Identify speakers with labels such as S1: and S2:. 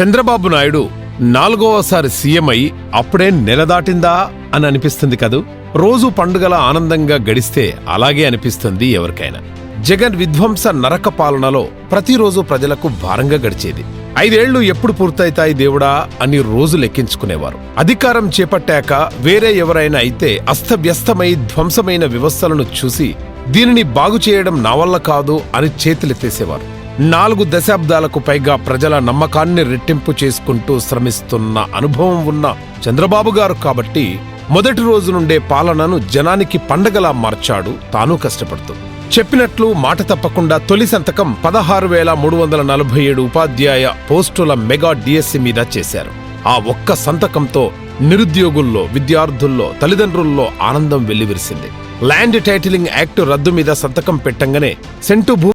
S1: చంద్రబాబు నాయుడు నాలుగోసారి సీఎం అయి అప్పుడే నెల దాటిందా అని అనిపిస్తుంది కదూ? రోజు పండుగల ఆనందంగా గడిస్తే అలాగే అనిపిస్తుంది ఎవరికైనా. జగన్ విధ్వంస నరక పాలనలో ప్రతిరోజు ప్రజలకు భారంగా గడిచేది. ఐదేళ్ళు ఎప్పుడు పూర్తయితాయి దేవుడా అని రోజు లెక్కించుకునేవారు. అధికారం చేపట్టాక వేరే ఎవరైనా అయితే అస్తవ్యస్తమై ధ్వంసమైన వ్యవస్థలను చూసి దీనిని బాగు చేయడం నా వల్ల కాదు అని చేతులెత్తేసేవారు. నాలుగు దశాబ్దాలకు పైగా ప్రజల నమ్మకాన్ని రెట్టింపు చేసుకుంటూ శ్రమిస్తున్న అనుభవం ఉన్న చంద్రబాబు గారు కాబట్టి మొదటి రోజు నుండే పాలనను జనానికి పండగలా మార్చాడు. తాను కష్టపడుతూ చెప్పినట్లు మాట తప్పకుండా తొలి సంతకం పదహారు వేల మూడు వందల నలభై ఏడు ఉపాధ్యాయ పోస్టుల మెగా డిఎస్సి మీద చేశారు. ఆ ఒక్క సంతకంతో నిరుద్యోగుల్లో విద్యార్థుల్లో తల్లిదండ్రుల్లో ఆనందం వెల్లివిరిసింది. ల్యాండ్ టైటిలింగ్ యాక్ట్ రద్దు మీద సంతకం పెట్టంగానే సెంటు భూ